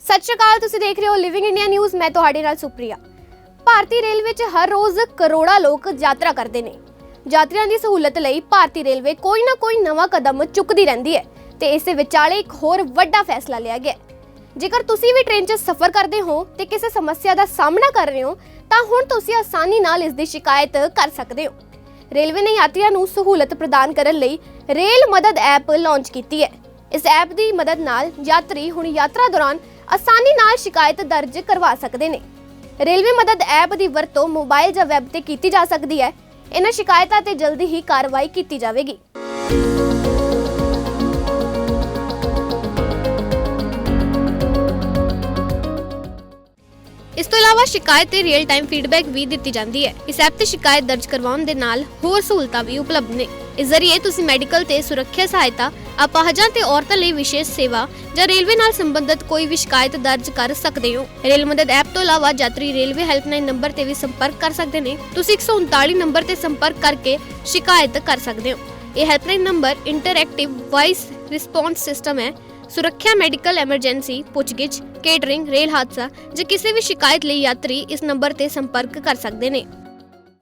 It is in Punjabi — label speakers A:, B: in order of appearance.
A: ਸਤਿ ਸ਼੍ਰੀ ਅਕਾਲ, ਤੁਸੀਂ ਦੇਖ ਰਹੇ ਹੋ ਲਿਵਿੰਗ ਇੰਡੀਆ ਨਿਊਜ਼ ਮੈਂ ਤੁਹਾਡੇ ਨਾਲ ਸੁਪ੍ਰਿਆ। ਭਾਰਤੀ ਰੇਲ ਵਿੱਚ ਹਰ ਰੋਜ਼ ਕਰੋੜਾਂ ਲੋਕ ਯਾਤਰਾ ਕਰਦੇ ਨੇ। ਯਾਤਰੀਆਂ ਦੀ ਸਹੂਲਤ ਲਈ ਭਾਰਤੀ ਰੇਲਵੇ ਕੋਈ ਨਾ ਕੋਈ ਨਵਾਂ ਕਦਮ ਚੁੱਕਦੀ ਰਹਿੰਦੀ ਹੈ ਤੇ ਇਸ ਦੇ ਵਿਚਾਲੇ ਇੱਕ ਹੋਰ ਵੱਡਾ ਫੈਸਲਾ ਲਿਆ ਗਿਆ ਜੇਕਰ ਤੁਸੀਂ ਵੀ ਟ੍ਰੇਨ 'ਚ ਸਫ਼ਰ ਕਰਦੇ ਹੋ ਤੇ ਕਿਸੇ ਸਮੱਸਿਆ ਦਾ ਸਾਹਮਣਾ ਕਰ ਰਹੇ ਹੋ, ਤਾਂ ਹੁਣ ਤੁਸੀਂ ਆਸਾਨੀ ਨਾਲ ਇਸ ਦੀ ਸ਼ਿਕਾਇਤ ਕਰ ਸਕਦੇ ਹੋ। ਰੇਲਵੇ ਨੇ ਯਾਤਰੀਆਂ ਨੂੰ ਸਹੂਲਤ ਪ੍ਰਦਾਨ ਕਰਨ ਲਈ ਰੇਲ ਮਦਦ ਐਪ ਲਾਂਚ ਕੀਤੀ ਹੈ। ਇਸ ਐਪ ਦੀ ਮਦਦ ਨਾਲ ਯਾਤਰੀ ਹੁਣ ਯਾਤਰਾ ਦੌਰਾਨ ਆਸਾਨੀ ਨਾਲ ਸ਼ਿਕਾਇਤ ਦਰਜ ਕਰਵਾ ਸਕਦੇ ਨੇ। ਰੇਲਵੇ ਮਦਦ ਐਪ ਦੀ ਵਰਤੋਂ ਮੋਬਾਈਲ ਜਾਂ ਵੈਬ ਤੇ ਕੀਤੀ ਜਾ ਸਕਦੀ ਹੈ। ਇਹਨਾਂ ਸ਼ਿਕਾਇਤਾਂ ਤੇ ਜਲਦੀ ਹੀ ਕਾਰਵਾਈ ਕੀਤੀ ਜਾਵੇਗੀ। ਇਸ ਤੋਂ ਇਲਾਵਾ ਸ਼ਿਕਾਇਤ ਤੇ ਰੀਅਲ ਟਾਈਮ ਫੀਡਬੈਕ ਵੀ ਦਿੱਤੀ ਜਾਂਦੀ ਹੈ। ਇਸ ਐਪ ਤੇ ਸ਼ਿਕਾਇਤ ਦਰਜ ਕਰਵਾਉਣ ਦੇ ਨਾਲ ਹੋਰ ਸਹੂਲਤਾਂ ਵੀ ਉਪਲਬਧ ਨੇ। ਇਸ ਜ਼ਰੀਏ ਤੁਸੀਂ ਮੈਡੀਕਲ ਤੇ ਸੁਰੱਖਿਆ ਸਹਾਇਤਾ, ਅਪਾਹਜਾਂ ਤੇ ਔਰਤਾਂ ਲਈ ਵਿਸ਼ੇਸ਼ ਸੇਵਾ ਜਾਂ ਰੇਲਵੇ ਨਾਲ ਸੰਬੰਧਿਤ ਕੋਈ ਵੀ ਸ਼ਿਕਾਇਤ ਦਰਜ ਕਰ ਸਕਦੇ ਹੋ। ਰੇਲ ਮਦਦ ਐਪ ਤੋਂ ਇਲਾਵਾ ਯਾਤਰੀ ਰੇਲਵੇ ਹੈਲਪਲਾਈਨ ਨੰਬਰ ਤੇ ਵੀ ਸੰਪਰਕ ਕਰ ਸਕਦੇ ਨੇ। ਤੁਸੀਂ 139 ਨੰਬਰ ਤੇ ਸੰਪਰਕ ਕਰਕੇ ਸ਼ਿਕਾਇਤ ਕਰ ਸਕਦੇ ਹੋ। ਇਹ helpline number interactive voice response system ਹੈ। ਸੁਰੱਖਿਆ ਮੈਡੀਕਲ ਐਮਰਜੈਂਸੀ, ਪੁੱਛਗਿੱਛ, ਕੇਟਰਿੰਗ, ਰੇਲ ਹਾਦਸਾ ਜਾਂ ਕਿਸੇ ਵੀ ਸ਼ਿਕਾਇਤ ਲਈ ਯਾਤਰੀ ਇਸ ਨੰਬਰ ਤੇ ਸੰਪਰਕ ਕਰ ਸਕਦੇ ਨੇ।